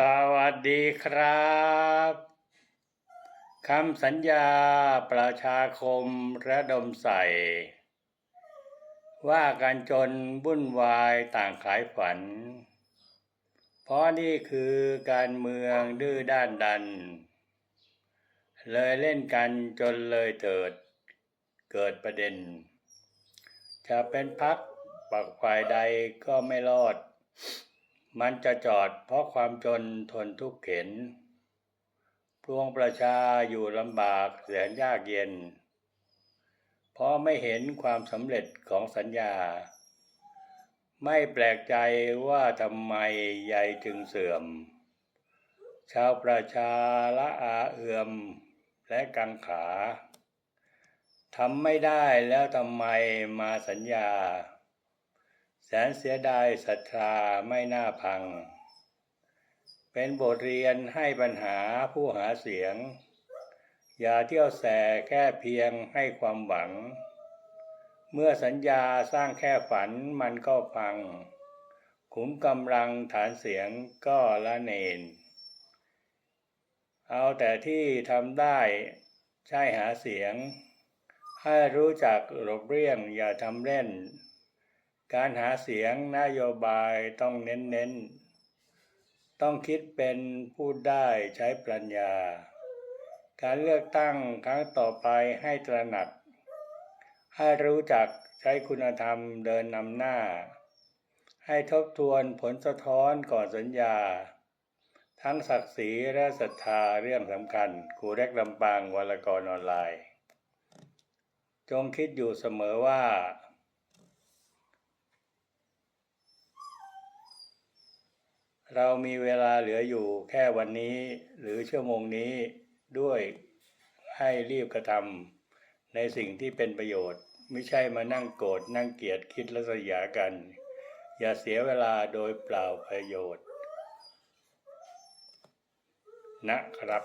สวัสดีครับ คำสัญญาประชาคมระดมใส่ ว่าการจนวุ่นวายต่างขายฝัน เพราะนี่คือการเมืองดื้อด้านดัน เลยเล่นกันจนเลยเถิด เกิดประเด็น จะเป็นพักปักฝ่ายใดก็ไม่รอด มันจะจอดเพราะความจนทนทุกข์เข็นพวงประชาอยู่ลำบากแสนยากเย็น เพราะไม่เห็นความสำเร็จของสัญญา ไม่แปลกใจว่าทำไมใยจึงเสื่อม ชาวประชาละอาเอือมและกังขาทำไม่ได้แล้วทำไมมาสัญญา แสนเสียดายศรัทธาไม่น่าพัง เป็นบทเรียนให้ปัญหาผู้หาเสียง อย่าเที่ยวแสแค่เพียงให้ความหวัง เมื่อสัญญาสร้างแค่ฝันมันก็พัง ขุมกำลังฐานเสียงก็ละเนน เอาแต่ที่ทำได้ใช่หาเสียง ให้รู้จักหลบเลี่ยงอย่าทำเล่น การหาเสียงนโยบายต้องเน้นๆต้องคิดเป็นพูดได้ใช้ปัญญา การเลือกตั้งครั้งต่อไปให้ตระหนัก ให้รู้จักใช้คุณธรรมเดินนำหน้า ให้ทบทวนผลสะท้อนก่อนสัญญา ทั้งศักดิ์ศรีและศรัทธาเรื่องสำคัญครูเล็กลำปางวรกรออนไลน์ จงคิดอยู่เสมอว่า เรามีเวลาเหลืออยู่แค่วันนี้หรือชั่วโมงนี้ด้วยให้รีบกระทำในสิ่งที่เป็นประโยชน์ ไม่ใช่มานั่งโกรธนั่งเกลียดคิดและสยากัน อย่าเสียเวลาโดยเปล่าประโยชน์ นะครับ